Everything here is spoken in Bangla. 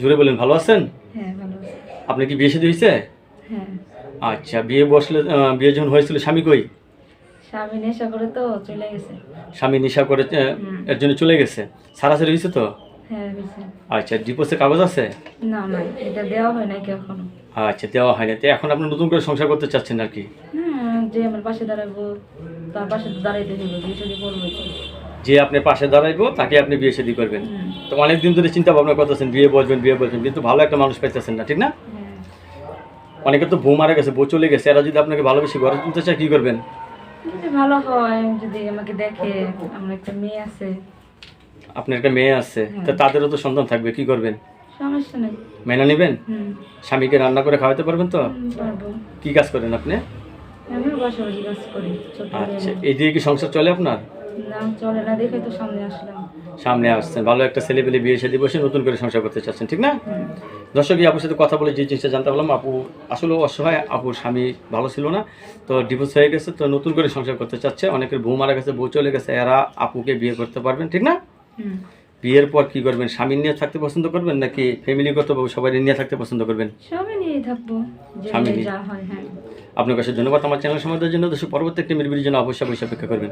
জুড়ে বলেন ভালো আছেন? হ্যাঁ আপনি কি বিয়ে শাদী হয়েছে? হ্যাঁ। আচ্ছা বিয়ে বসলে বিয়ে যখন হয়েছিল স্বামী কই? স্বামী নেশা করে তো চলে গেছে। স্বামী নেশা করে এর জন্য চলে গেছে। সারাসারি হয়েছে তো? হ্যাঁ আচ্ছা ডিপোসের কাগজ আছে? না না এটা দেওয়া হয় নাকি এখনও? আচ্ছা দেওয়া হয়নি তো এখন আপনি নতুন করে সংসার করতে চাচ্ছেন আর কি? যে আমার পাশে দাঁড়াবো তার পাশে দাঁড়াইতে করব। যে আপনি পাশে দাঁড়াইবো তাকে আপনি বিয়ে শাদী করবেন। তো অনেক দিন ধরে চিন্তা ভাবনা করতেছেন বিয়ে বসবেন বিয়ে বসবেন কিন্তু ভালো একটা মানুষ পাইতেছেন না ঠিক না? হ্যাঁ। অনেকে তো বউ মারা গেছে বউ চলে গেছে এরা যদি আপনাকে ভালোবেসে ঘরে তুলতে চায় কি করবেন? যদি ভালো হয় যদি আমাকে দেখে আমার একটা মেয়ে আছে। আপনার একটা মেয়ে আছে তো তাদেরও তো সন্তান থাকবে কি করবেন? সমস্যা নেই। মেনে নেবেন? স্বামীকে রান্না করে খাওয়াতে পারবেন তো? কি কাজ করেন আপনি? আচ্ছা এই দিয়ে কি সংসার চলে আপনার? না চলে না দেখে তো সামনে আসলাম। সামনে আসছেন। ভালো একটা ছেলে পেলে বিয়ে শাদী বসে নতুন করে সংসার করতে চাচ্ছেন ঠিক না? দর্শক আপুর সাথে কথা বলে যে জিনিসটা জানতে পারলাম আপু আসলে অসহায় আপুর স্বামী ভালো ছিল না তো ডিভোর্স হয়ে গেছে তো নতুন করে সংসার করতে চাচ্ছে। অনেকের বউ মারা গেছে বউ চলে গেছে এরা আপুকে বিয়ে করতে পারবেন ঠিক না? বিয়ের পর কি করবেন স্বামী নিয়ে থাকতে পছন্দ করবেন নাকি ফ্যামিলিগত সবাই নিয়ে থাকতে পছন্দ করবেন? সবই নিয়ে থাকব স্বামী নিয়ে। হয় আপনার কাছে ধন্যবাদ আমার চ্যানেল সম্বন্ধের জন্য দেশের পরবর্তী একটি মিলবির জন্য অবশ্যই অবশ্যই অপেক্ষা করবেন।